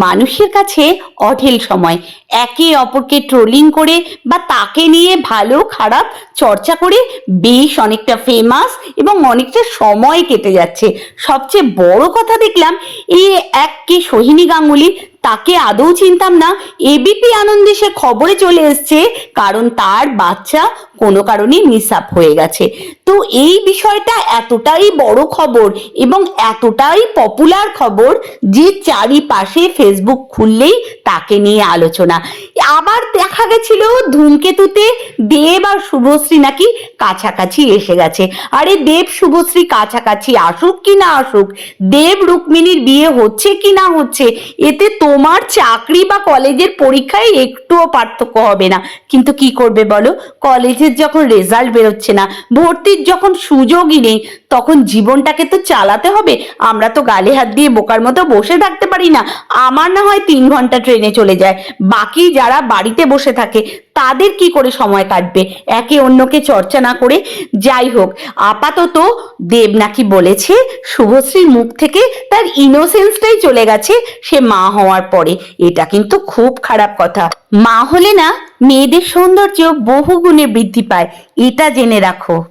মানুষের কাছে অঢেল সময়। একে অপরকে ট্রোলিং করে বা তাকে নিয়ে ভালো খারাপ চর্চা করে বেশ অনেকটা ফেমাস এবং অনেকটা সময় কেটে যাচ্ছে। সবচেয়ে বড় কথা দেখলাম এই এক কে সোহিনী গাঙ্গুলি তাকে আদৌ চিনতাম না। এবিপি আনন্দে সে খবরে চলে এসছে, কারণ তার বাচ্চা কোনো কারণে মিস আপ হয়ে গেছে। তো এই বিষয়টা এতটাই বড় খবর এবং এতটাই পপুলার খবর যে চারিপাশে ফেসবুক খুললেই তাকে নিয়ে আলোচনা। আবার দেখা গেছিল ধূমকেতুতে দেব আর শুভশ্রী নাকি কাছাকাছি এসে গেছে। আরে দেব, শুভশ্রী কাছাকাছি আসুক কি না আসুক, দেব, রুক্মিণীর বিয়ে হচ্ছে কি না হচ্ছে, এতে তোমার চাকরি বা কলেজের পরীক্ষায় একটুও পার্থক্য হবে না। কিন্তু কি করবে বলো? কলেজের যখন রেজাল্ট বেরোচ্ছে না, ভর্তির যখন সুযোগই নেই, তখন জীবনটাকে তো চালাতে হবে। আমরা তো গালে হাত দিয়ে বোকার মতো বসে থাকতে পারি না। আমার না হয় তিন ঘণ্টা ট্রেনে চলে যায়। বাকি যারা বাড়িতে বসে থাকে তাদের কি করে সময় কাটবে? একে অন্যকে চর্চা না করে যাই হোক, আপাতত দেব নাকি বলেছে শুভশ্রীর মুখ থেকে তার ইনোসেন্সটাই চলে গেছে, সে মা হওয়ার পরে। এটা কিন্তু খুব খারাপ কথা। মা হলে না মেয়েদের সৌন্দর্য বহু গুণে বৃদ্ধি পায়। এটা জেনে রাখো।